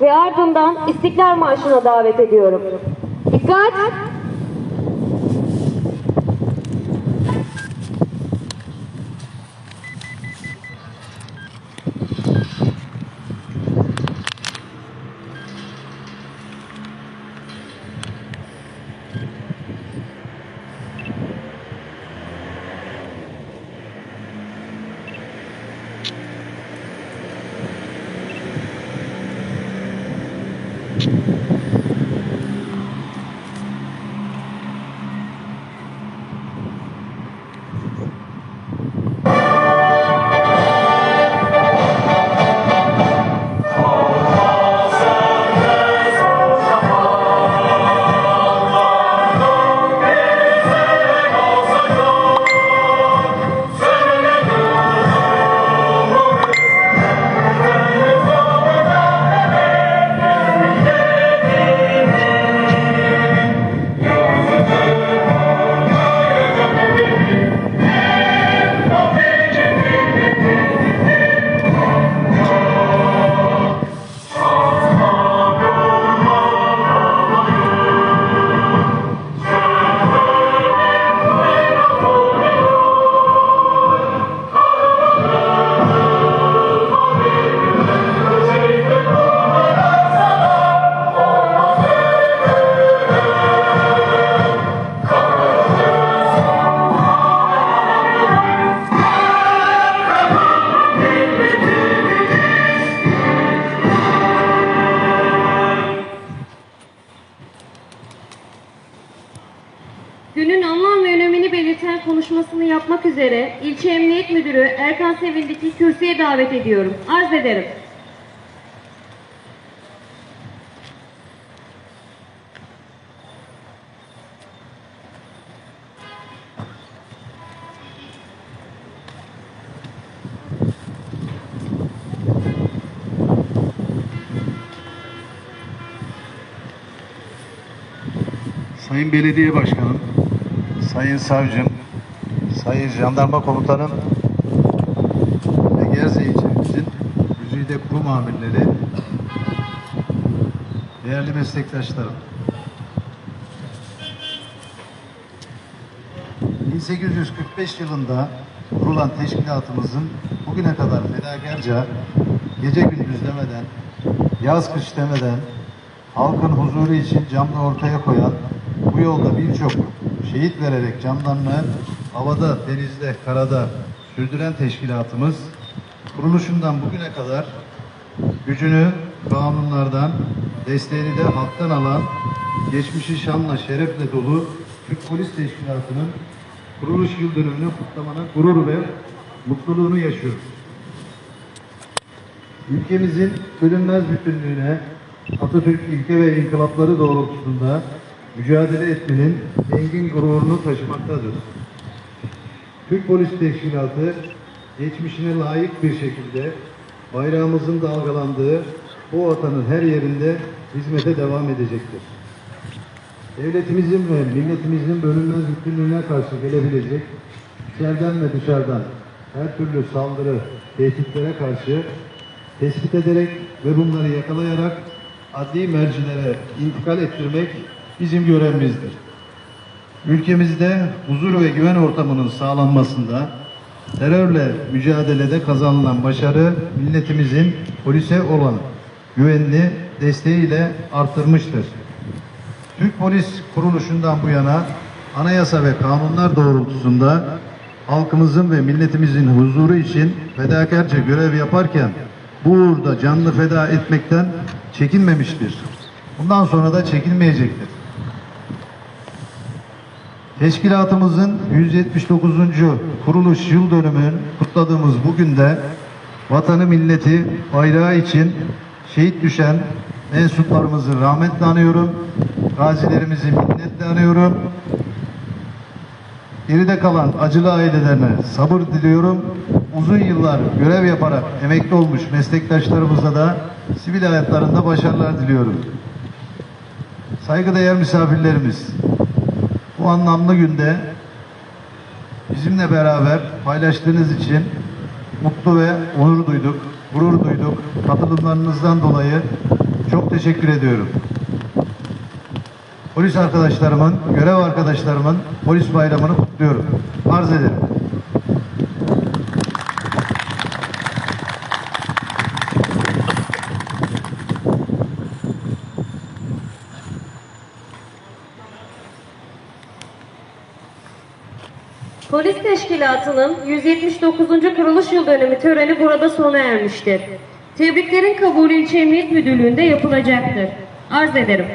ve ardından İstiklal Marşı'na davet ediyorum. Dikkat! Günün anlam ve önemini belirten konuşmasını yapmak üzere İlçe Emniyet Müdürü Erkan Sevindik'i kürsüye davet ediyorum. Arz ederim. Sayın Belediye Başkanım, Sayın Savcım, Sayın Jandarma Komutanım ve Gerze ilçemizin Güzide Kurum Amirleri, değerli meslektaşlarım. 1845 yılında kurulan teşkilatımızın bugüne kadar fedakarca gece gündüz demeden, yaz kış demeden halkın huzuru için canını ortaya koyan, bu yolda birçok şehit vererek canlarını havada, denizde, karada sürdüren teşkilatımız kuruluşundan bugüne kadar gücünü kanunlardan, desteğini de halktan alan, geçmişi şanla, şerefle dolu Türk Polis Teşkilatı'nın kuruluş yıl dönümünü kutlamanın gurur ve mutluluğunu yaşıyoruz. Ülkemizin bölünmez bütünlüğüne Atatürk ilke ve inkılapları doğrultusunda mücadele etmenin engin gururunu taşımaktadır. Türk Polis Teşkilatı geçmişine layık bir şekilde bayrağımızın dalgalandığı bu vatanın her yerinde hizmete devam edecektir. Devletimizin ve milletimizin bölünmez bütünlüğüne karşı gelebilecek içeriden ve dışarıdan her türlü saldırı, tehditlere karşı tespit ederek ve bunları yakalayarak adli mercilere intikal ettirmek bizim görevimizdir. Ülkemizde huzur ve güven ortamının sağlanmasında terörle mücadelede kazanılan başarı milletimizin polise olan güvenini desteğiyle artırmıştır. Türk Polis kuruluşundan bu yana anayasa ve kanunlar doğrultusunda halkımızın ve milletimizin huzuru için fedakarca görev yaparken bu uğurda canını feda etmekten çekinmemiştir. Bundan sonra da çekinmeyecektir. Teşkilatımızın 179. kuruluş yıl dönümünü kutladığımız bugün de vatanı milleti bayrağı için şehit düşen mensuplarımızı rahmetle anıyorum. Gazilerimizi minnetle anıyorum. Geride kalan acılı ailelerine sabır diliyorum. Uzun yıllar görev yaparak emekli olmuş meslektaşlarımıza da sivil hayatlarında başarılar diliyorum. Saygıdeğer misafirlerimiz, bu anlamlı günde bizimle beraber paylaştığınız için mutlu ve onur duyduk, gurur duyduk. Katılımlarınızdan dolayı çok teşekkür ediyorum. Polis arkadaşlarımın, görev arkadaşlarımın polis bayramını kutluyorum. Arz ederim. Polis Teşkilatı'nın 179. kuruluş yıl dönümü töreni burada sona ermiştir. Tebriklerin kabulü İlçe Emniyet Müdürlüğü'nde yapılacaktır. Arz ederim.